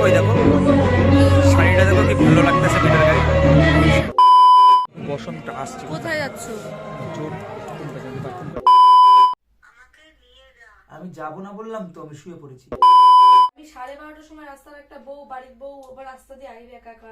দেখো ওই দেখো? শাড়িটা দেখো কি ভালো লাগতেছে মেয়েটার গায়ে। বসন্ত আসছে। কোথায় যাচ্ছ? আমি যাব না বললাম তো আমি শুয়ে পড়েছি। আমি সাড়ে বারোটার সময় রাস্তার একটা বউ বাড়ির বউ ওবার রাস্তা দিয়ে আইবে একা একা।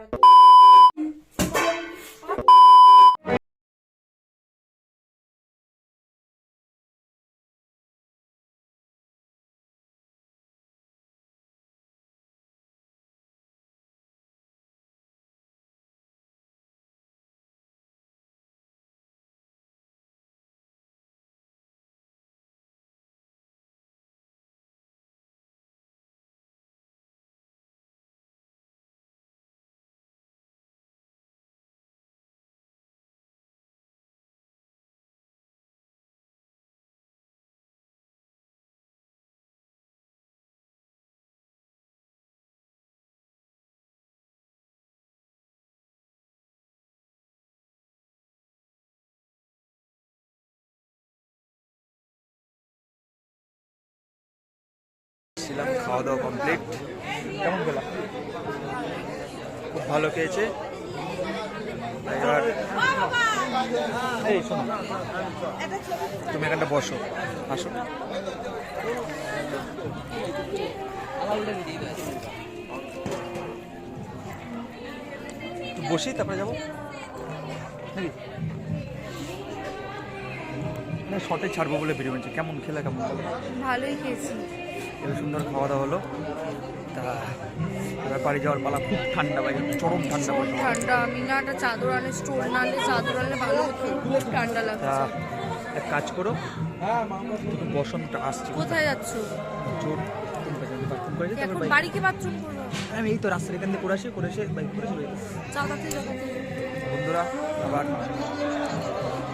ছিলাম খাওয়া দাওয়া কমপ্লিট কেমন গেলাম খুব ভালো খেয়েছে। এবার এই শোনো তুমি এখানটা বসো। আসো। বসি তারপরে যাব। নাকি? না শর্টে ছাড়বো বলে বেরিয়ে কেমন খেলা কেমন? ভালোই খেয়েছি। এবার সুন্দর খাওয়া দাওয়া হলো। তা এবার বাড়ি যাওয়ার পালা খুব ঠান্ডা বাইরে চরম ঠান্ডা পড়ছে ঠান্ডা আমি না একটা চাদর আনে স্টোর না আনলে চাদর আনলে ভালো হতো খুব ঠান্ডা লাগছে। এক কাজ করো বসন্ত আসছে কোথায়? যাচ্ছ? জোর বাড়ি কি বাথরুম করব? আমি এই তো রাস্তার এখান থেকে করে আসি করে এসে বাইক করে চলে বন্ধুরা আবার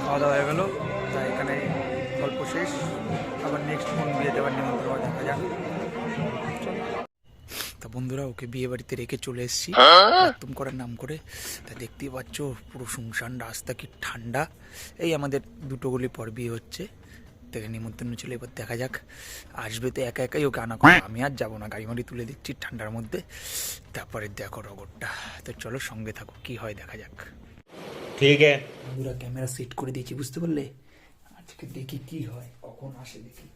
খাওয়া দাওয়া হয়ে গেল। তা এখানে গল্প শেষ। আবার নেক্সট ফোন বিয়ে দেওয়ার নিমন্ত্রণ দেখা যাক। বন্ধুরা ওকে বিয়ে বাড়িতে রেখে চলে এসেছি। হ্যাঁ? বাথরুম করার নাম করে। তা দেখতেই পাচ্ছ পুরো শুনশান রাস্তা কি ঠান্ডা। এই আমাদের দুটো গুলি পর বিয়ে হচ্ছে। তাকে নিমন্ত্রণ ছিল এবার দেখা যাক। আসবে তো একা একাই ওকে আনা করা আমি আর যাব না গাড়ি মাড়ি তুলে দিচ্ছি ঠান্ডার মধ্যে। তারপরে দেখো রগরটা তো চলো সঙ্গে থাকো কি হয় দেখা যাক। ঠিক আছে। বন্ধুরা ক্যামেরা সেট করে দিয়েছি বুঝতে পারলে? আজকে দেখি কি হয় কখন আসে দেখি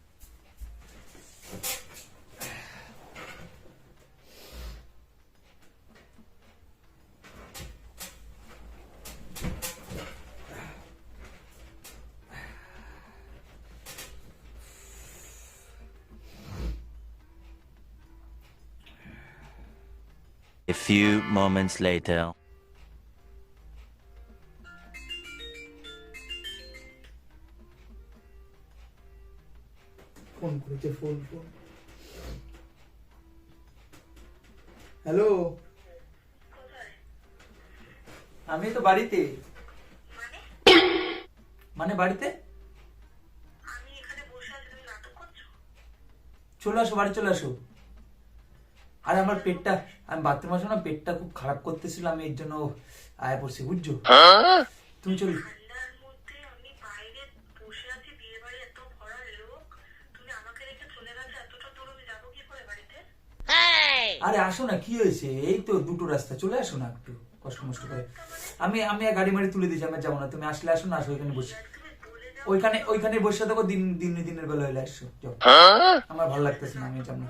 A few moments later. Phone করেছে ফোন ফোন। হ্যালো? আমি তো বাড়িতে। মানে? বাড়িতে? চলে আসো বাড়ি চলে আসো। আর আমার পেটটা আমি বাথরুম আসো না পেটটা খুব খারাপ করতেছিল আমি এর জন্য আয়া পড়ছি বুঝছ? তুমি চল। আরে আসো না, কি হয়েছে? এই তো দুটো রাস্তা, চলে আসো না একটু, কষ্ট মষ্ট করে। আমি আমি গাড়ি মাড়ি তুলে দিয়েছি আমি আর যাব না, তুমি আসলে আসো না, আসো ওইখানে বসে। ওইখানে ওইখানে বসে থাকো, দিন দিন, দিনের বেলা হলে আসো আমার ভালো লাগতেছে না, আমি যাব না।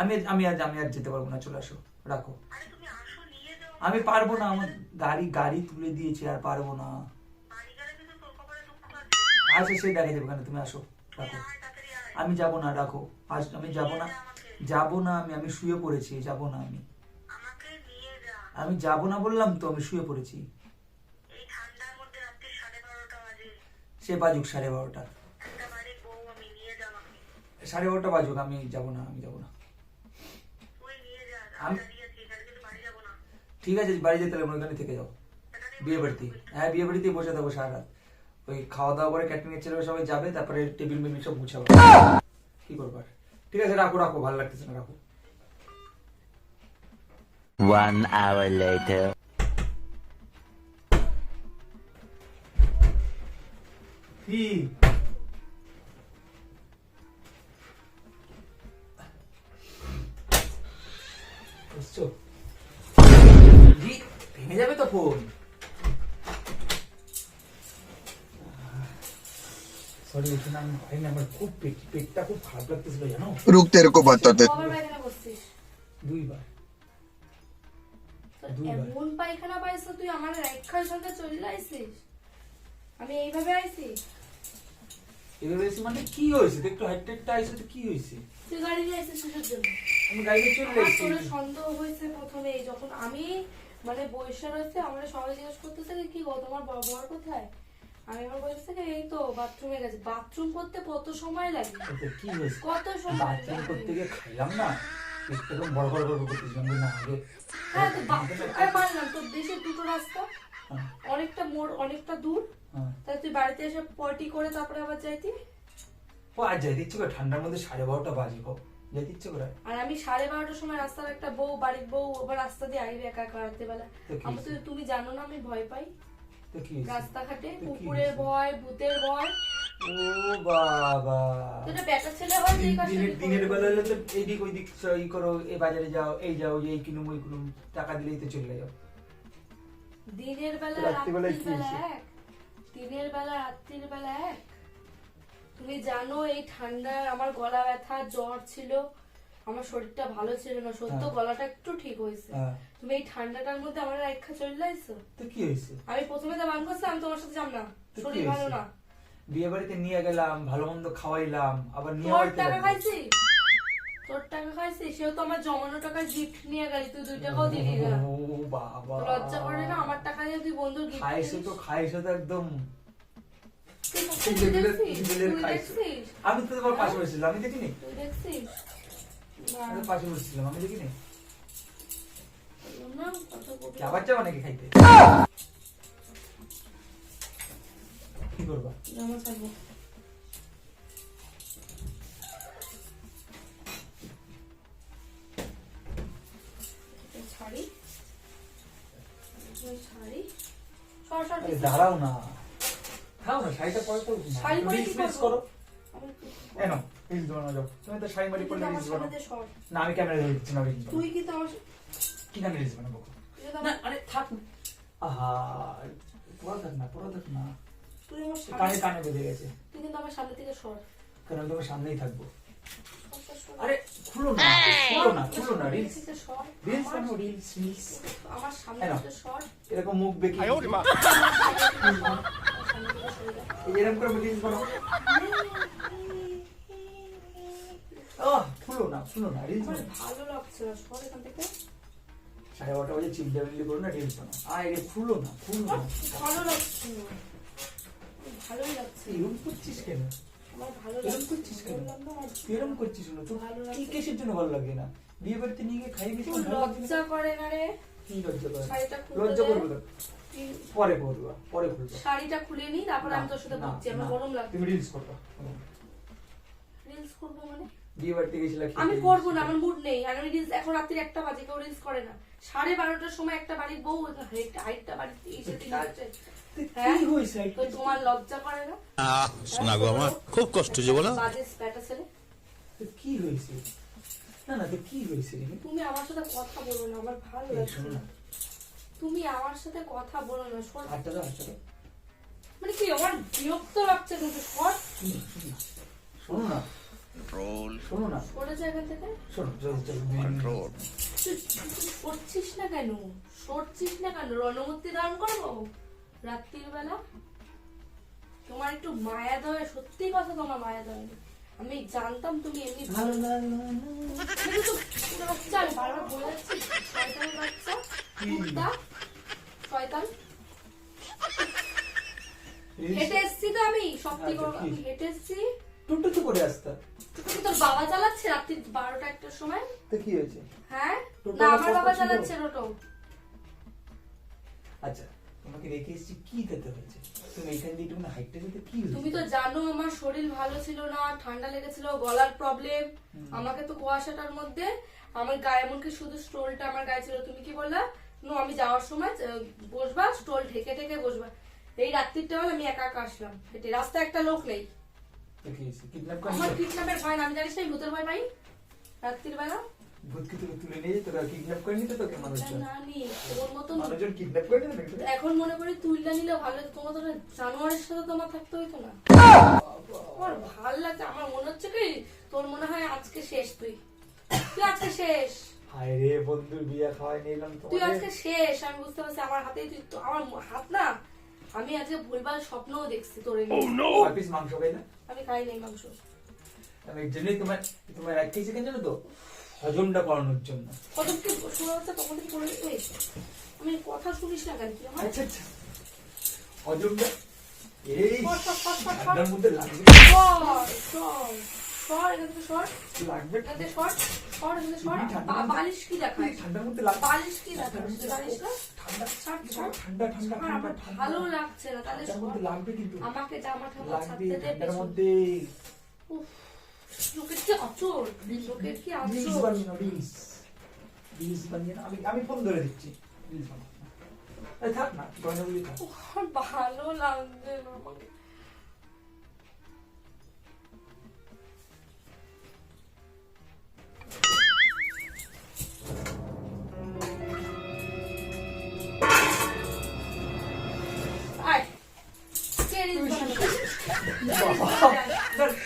আমি আমি আজ আমি আর যেতে পারব না, চলে আসো, রাখো। আমি পারব না, আমার গাড়ি গাড়ি তুলে দিয়েছি, আর পারব না। আচ্ছা সে দেখা যাবে, ওখানে তুমি আসো, রাখো। আমি যাব না, রাখো, আজ আমি যাব না। যাব না আমি আমি শুয়ে পড়েছি যাব না আমি। আমাকে নিয়ে যা। আমি যাব না বললাম তো আমি শুয়ে পড়েছি। সে বাজুক সাড়ে বারোটা। সাড়ে বারোটা বাজুক আমি যাব না আমি যাব না। যাব ঠিক আছে বাড়ি যেতে লাগবে ওখানে থেকে যাও। বিয়ে বাড়িতে হ্যাঁ বিয়ে বাড়িতে বসে থাকব সারা রাত। ওই খাওয়া দাওয়া করে ক্যাটারিং এর ছেলেরা সবাই যাবে তারপরে টেবিল মেবিল সব গুছাবো কি করবার ঠিক আছে রাখো রাখো ভালো লাগতেছে না রাখো। One hour later. কি? ভেঙে যাবে তো ফোন? আমি মানে কি হয়েছে? তুই গাড়ি নিয়ে জন্য? গাড়ি নিয়ে চলে সন্দেহ হয়েছে প্রথমে যখন আমি মানে আমরা সবাই জিজ্ঞেস করতেছে কি গো তোমার বাবা কোথায়? আমি এবার এই তো বাথরুমে গেছে। বাথরুম করতে কত সময় লাগে? কি হয়েছে? কত সময় বাথরুম করতে গিয়ে খাইলাম না। এরকম বড় বড় বড় করতেছিলাম যে না আগে হ্যাঁ তো বাথরুম আরে মানলাম তোর দেশে দুটো রাস্তা। হ্যাঁ, অনেকটা মোড় অনেকটা দূর। হ্যাঁ। তাই তুই বাড়িতে এসে পটি করে তারপরে আবার যাইতি? ও আর যাইতে ইচ্ছে করে? ঠান্ডার মধ্যে সাড়ে বারোটা বাজে হোক যাইতে ইচ্ছে করে? আর আমি সাড়ে বারোটার সময় রাস্তার একটা বউ বাড়ির বউ আবার রাস্তা দিয়ে আইবে একা একা রাত্রে বেলা তো আমি তুমি জানো না আমি ভয় পাই। তো? রাস্তাঘাটে কুকুরের ভয় ভূতের ভয় ও বাবা। তো এটা বেটা ছেলে হয় যে এই কাজটা দিনের দিনের বেলা হলে তো এইদিক ওইদিক ই করো এই বাজারে যাও এই যাও এই কিনুম ওই কিনুম টাকা দিলেই তো চলে যাও। দিনের বেলা রাত্রির বেলা এক। দিনের বেলা রাত্রির বেলা এক। তুমি জানো এই ঠান্ডার আমার গলা ব্যথা জ্বর ছিল। আমার শরীরটা ভালো ছিল না। সত্য হ্যাঁ। গলাটা একটু ঠিক হয়েছে। হ্যাঁ, তুমি এই ঠান্ডাটার মধ্যে আমার রেখা চলে আইছো তো কি হয়েছে? আমি প্রথমে তো করছি আমি তোমার সাথে যাব না। শরীর ভালো না। বিয়ে বাড়িতে নিয়ে গেলাম ভালো মন্দ খাওয়াইলাম আবার নিয়ে তোর টাকা। খাইছি? তোর টাকা খাইছি? সেও তো আমার জমানো টাকার গিফট নিয়ে গেলি তুই দুই টাকাও দিলি না। ও বাবা। লজ্জা করে না? আমার টাকা দিয়ে তুই বন্ধুর গিফট খাইছো তো খাইছো তো একদম। আমি তো তোমার পাশে বসেছিলাম আমি দেখিনি? পাশে বসেছিলাম আমি দেখিনি? আবার যাব নাকি খাইতে? কি করবা? জামা ছাড়বো। দাঁড়াও না। খাও না শাড়িটা পরে তো কি? করো। এনো রিলস বানানো যাও। তুমি তো শাড়ি মারি পরলে রিলস বানাও। না আমি ক্যামেরা ধরে দিচ্ছি না তুই কিন্তু আমার কি গানে রিলস বানাবো না আরে থাক আহা পড়া থাক না পড়া থাক না তুই আমার কানে কানে বেঁধে গেছে তুই কিন্তু আমার সামনে থেকে সর কারণ আমি তোমার সামনেই থাকব। আরে খুলো না খুলো না খুলো না রিলস রিলস বানাও রিলস রিলস আমার সামনে থেকে সর এরকম মুখ বেঁকে এরকম করে রিলস বানাও আহ খুলো না খুলো না রিলস ভালো লাগছে সর এখান থেকে সাড়ে বারোটা বাজে করো না বানাও আয় রে খুলো না খুলো না। ভালো লাগছে। না লাগছে। এরকম করছিস কেন? এরকম করছিস কেন? বললাম না, আমার তুই এরকম করছিস না তো কি লাগছে। জন্য ভালো লাগে না? বিয়ে বাড়িতে নিয়ে গিয়ে খাইয়ে দিস লজ্জা করে না রে। কি লজ্জা করে? শাড়িটা লজ্জা দে। করবে পরে করব পরে খুলবো শাড়িটা খুলে নি তারপর আমি তোর সাথে না, বলছি আমার গরম লাগছে। তুমি রিলস করবা। রিলস করব মানে? বিয়ে বাড়িতে গেছিলা আমি করব না আমার মুড নেই। আমি রিলস এখন রাত্রি একটা বাজে কেউ রিলস করে না। সাড়ে বারোটার সময় একটা বাড়ির বউ হাইটটা বাড়িতে এসে আসছে হ্যাঁ? কি হয়েছে? তোমার লজ্জা করে না? শোনা গো আমার খুব কষ্ট যে বলো। বাজে ব্যাটা ছেলে কি হয়েছে? না না তো কি হয়েছে? তুমি আমার সাথে কথা বলো না আমার ভালো লাগছে না না। তুমি আমার সাথে কথা বলো না শোন। মানে কি আমার বিরক্ত লাগছে কিন্তু শোনো, শোনো, শোনো না শোনো না। সরে এখান থেকে? শোনো চলো চলো তুই তুই না কেন? সরছিস না কেন? রণমূর্তি ধারণ করব? রাত্রির বেলা? তোমার একটু মায়া দেওয়া সত্যি কথা তোমার মায়া দেওয়া আমি জানতাম তুমি এমনি ভালো বাচ্চা আমি বারবার বলে যাচ্ছি শয়তানের বাচ্চা কুত্তা শয়তান। হেঁটে এসছি তো আমি সত্যি আচ্ছা? হেঁটে এসছি। টুকটু করে আসতা। তুমি তোর বাবা চালাচ্ছে রাত্রি বারোটা একটার সময়? তো কি হয়েছে? হ্যাঁ? না আমার বাবা চালাচ্ছে আচ্ছা তোমাকে রেখে এসেছি কি দিতে হয়েছে? তুমি এখান দিয়ে তুমি হাইটটা দিতে কি তুমি তো জানো আমার শরীর ভালো ছিল না ঠান্ডা লেগেছিল গলার প্রবলেম আমাকে তো কুয়াশাটার মধ্যে আমার গায়ে এমনকি শুধু স্টোলটা আমার গায়ে ছিল। তুমি কি বললা? নো আমি যাওয়ার সময় বসবা স্টোল ঢেকে ঢেকে বসবা। এই রাত্রিটা হলে আমি একা একা আসলাম। রাস্তায় একটা লোক নেই। আমার কিডন্যাপের ভয় না আমি জানিস না ভূতের ভয় পাই। রাত্রির বেলা? এখন মনে করি তুইলা নিলে ভালো তোমার জানোয়ারের সাথে তোমার থাকতে হইতো না। আমার ভালো লাগছে আমার মনে হচ্ছে কি তোর মনে হয় আজকে শেষ তুই। তুই আজকে শেষ। হায় রে বন্ধুর বিয়ে খাওয়াই নিলাম তুই আজকে শেষ আমি বুঝতে পারছি আমার হাতেই তুই আমার হাত না আমি আজকে ভুলভাল স্বপ্নও দেখছি তোর এই নিয়ে। আর পিস মাংস খাই না? আমি খাই নাই মাংস। আমি এর জন্যই তোমার তোমার এক কেজি কেন জানো তো? হজমটা করানোর জন্য। কত কি শোনা হচ্ছে তখন থেকে করে দিতে আমি কথা শুনিস না কেন? কি আমার? আচ্ছা আচ্ছা। হজমটা এই। ঠান্ডার মধ্যে লাগবে। সর, সর, সর, এখান থেকে সর, লাগবে এখান থেকে সর, সর, এখান থেকে সর। তুমি ঠান্ডা- বা- বালিশ কি দেখাস? ঠান্ডার মধ্যে লাগবে বালিশ কি দেখাস? বালিশ না? ঠান্ডা ছাড়, ছাড়। ঠান্ডা ঠান্ডা ঠান্ডা ভালো লাগছে না তাহলে সর। লাগবে কিন্তু। আমাকে জামা ঠামা ছাড়তে দে ঠান্ডার মধ্যে। উফ, লোকের কি আচর লোকের কি রিলস বানিয়ে নাও রিলস। রিলস বানিয়ে আমি আমি ফোন ধরে দিচ্ছি রিলস থাক না গয়নাগুলি থাক। ভালো লাগছে না আমাকে।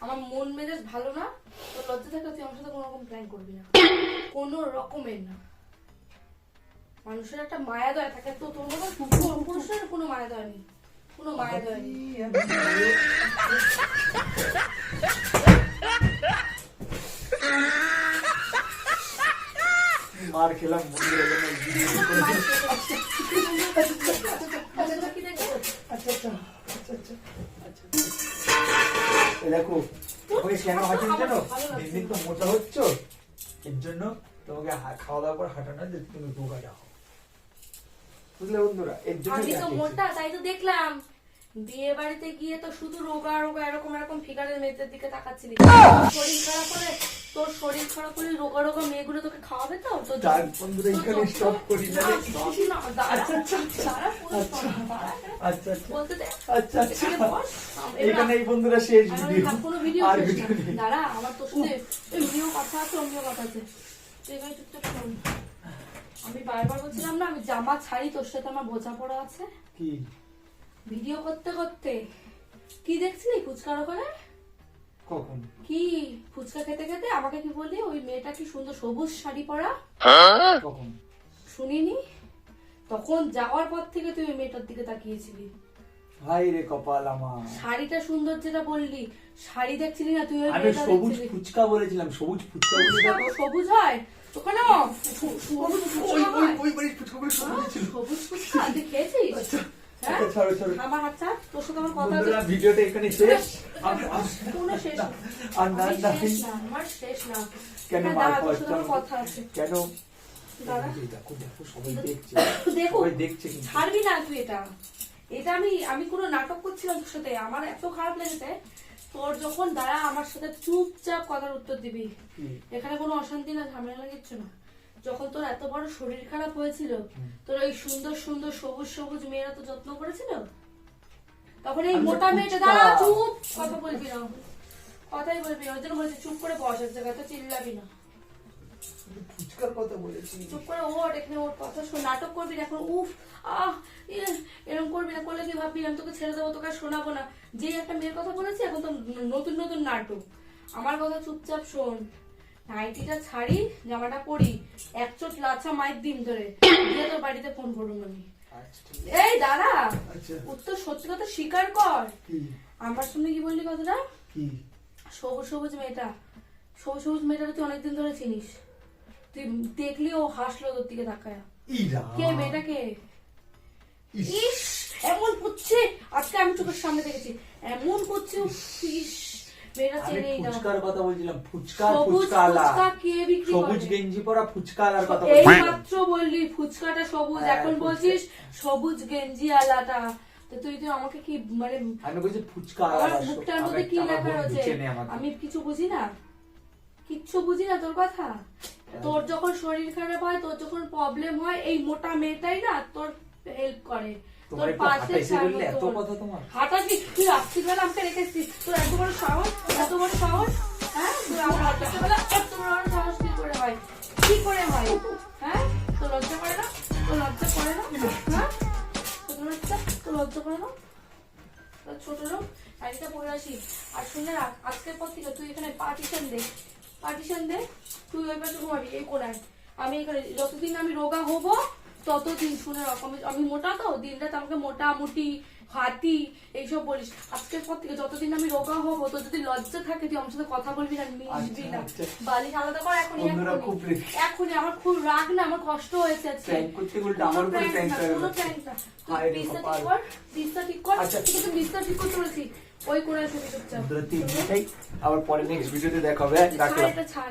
আমার মন মেজাজ ভালো না তোর লজ্জা থাকলে তুই আমার সাথে কোনো রকম প্ল্যান করবি না। কোনো রকমের না। মানুষের একটা মায়া দয়া থাকে তো তোর মতো পুরুষ- পুরুষের কোনো মায়া দয়া নেই। কোনো মায়া দয়া নেই মার খেলাম। দেখো তোমাকে কেন হাঁটানো কেন? দিন দিন তো মোটা হচ্ছ। এর জন্য তোমাকে খাওয়া দাওয়া করে হাঁটানো যে তুমি বোকা যাও বুঝলে বন্ধুরা? এর জন্য আমি তো মোটা তাই তো দেখলাম। বিয়ে বাড়িতে গিয়ে তো শুধু রোগা রোগা এরকম এরকম ফিগারের মেয়েদের দিকে তাকাচ্ছিলি। শরীর খারাপ হলে তোর শরীর খারাপ হলে রোগা রোগা মেয়েগুলো তোকে খাওয়াবে তো তো তার বন্ধুরা এখানে স্টপ করি না আচ্ছা আচ্ছা আচ্ছা আচ্ছা আচ্ছা আচ্ছা আচ্ছা এখানে এই বন্ধুরা শেষ আমি ভিডিও আর ভিডিও নেই দাঁড়া আমার তোর সাথে এমনিও কথা আছে অমনিও কথা আছে এখানে চুপচাপ শোন। আমি বারবার বলছিলাম না আমি জামা ছাড়ি তোর সাথে আমার বোঝাপড়া আছে কি ভিডিও করতে করতে কি দেখছিলি ফুচকার ওখানে কখন কি ফুচকা খেতে খেতে আমাকে কি বললি? ওই মেয়েটা কি সুন্দর সবুজ শাড়ি পরা? শুনিনি? তখন যাওয়ার পর থেকে তুই ওই মেয়েটার দিকে তাকিয়েছিলি। হাই রে কপাল আমার। শাড়িটা সুন্দর যেটা বললি শাড়ি দেখছিলি না? তুই ওই আমি মেয়েটা সবুজ দেখছিলি। ফুচকা বলেছিলাম সবুজ ফুচকা বলে দেখো সবুজ হয়? ওখানে সবুজ ফুচকা ওই হয়? ওই বাড়ির ফুচকাগুলো সবুজ ছিল সবুজ ফুচকা? তুই খেয়েছিস? ভিডিওটা এখানে শেষ। আর- না কেন? কথা আছে। কেন? দেখো দেখো সবাই দেখছে। সবাই দেখছে ছাড়বি না তুই এটা। এটা আমি আমি কোনো নাটক করছিলাম তোর সাথে। আমার এত খারাপ লেগেছে। তোর যখন দাঁড়া আমার সাথে চুপচাপ কথার উত্তর দিবি। এখানে কোনো অশান্তি না ঝামেলা কিচ্ছু না। যখন তোর এত বড় শরীর খারাপ হয়েছিল তোর ওই সুন্দর সুন্দর সবুজ সবুজ মেয়েরা তো যত্ন করেছিল? তখন এই মোটা মেয়েটা দাঁড়া চুপ! কথা বলবি না। কথাই বলবি না। ওই জন্য বলেছি চুপ করে বস এক জায়গায় তো চিল্লাবি না। ফুচকার কথা বলেছি। চুপ করে ওর এখানে ওর কথা শোন নাটক করবি না এখন উফ আহ এরকম করবি না করলে কি ভাববি আমি তোকে ছেড়ে দেবো তোকে শোনাবো না? যে একটা মেয়ের কথা বলেছি এখন তো নতুন নতুন নাটক। আমার কথা চুপচাপ শোন। নাইটিটা ছাড়ি জামাটা পরি এক চোট লাচা মায়ের দিন ধরে। দিয়ে তোর বাড়িতে ফোন করুন আমি। এই দাঁড়া আচ্ছা। উত্তর সত্যি কথা স্বীকার কর। আমার সামনে কি বললি কথাটা? সবুজ সবুজ মেয়েটা। সবুজ সবুজ মেয়েটা তুই অনেকদিন ধরে চিনিস। তুই দেখলি ও হাসলো তোর দিকে তাকায়। কে মেয়েটা কে ইস এমন করছে আজকে আমি চোখের সামনে দেখেছি। এমন করছে ইস। আমি ফুচকার কথা বলছিলাম ফুচকা সবুজ ফুচকা আলা ফুচকা কে বিক্রি সবুজ গেঞ্জি পরা ফুচকা কথা এই মাত্র বললি ফুচকাটা সবুজ। হ্যাঁ, এখন বলছিস সবুজ গেঞ্জি আলাটা। তুই তুই আমাকে কি মানে আমি বলছি ফুচকা আমার বুকটার মধ্যে কি লেখা রয়েছে? আমি কিছু বুঝি না? কিচ্ছু বুঝি না তোর কথা? তোর যখন শরীর খারাপ হয় তোর যখন প্রবলেম হয় এই মোটা মেয়েটাই না তোর হেল্প করে। তোমার তোর একটু পাশে হাঁটাইছে থাকবে বললে এত কথা তোমার? তুই রাত্রিবেলা আমাকে রেখেছিস তোর এত বড় সাহস? এত বড় সাহস? হ্যাঁ? তোর আমার রাত্রিবেলা এত বড় সাহস কি করে হয়? কি করে হয়? হ্যাঁ? তোর লজ্জা করে না? তোর লজ্জা করে না? হ্যাঁ? লজ্জা? তোর লজ্জা করে না? ছোট লোক শাড়িটা পরে আসি। আর শুনে রাখ আজকের পর থেকে তুই এখানে পার্টিশন দে। পার্টিশন দে তুই ওই পাশে ঘুমাবি এই কোনায়। আমি এখানে যতদিন আমি রোগা হব ততদিন শুনে রাখ আমি মোটা তো দিন রাত আমাকে মোটামুটি হাতি এইসব বলিস আজকের পর থেকে যতদিন আমি রোগা হব তো যদি লজ্জা থাকে তুই আমার সাথে কথা বলবি না মিশবি না আচ্ছা, আচ্ছা। বালিশ আলাদা কর এখনই এখনই আমার খুব রাগ না আমার কষ্ট হয়েছে আজকে কপাল। ঠিক কর, ঠিক কর। আচ্ছা। ঠিক আছে, করতে বলেছি। ওই কোণায় শুবি চুপচাপ। আবার পরে নেক্সট ভিডিওতে দেখা হবে? রাখলাম ছাড়।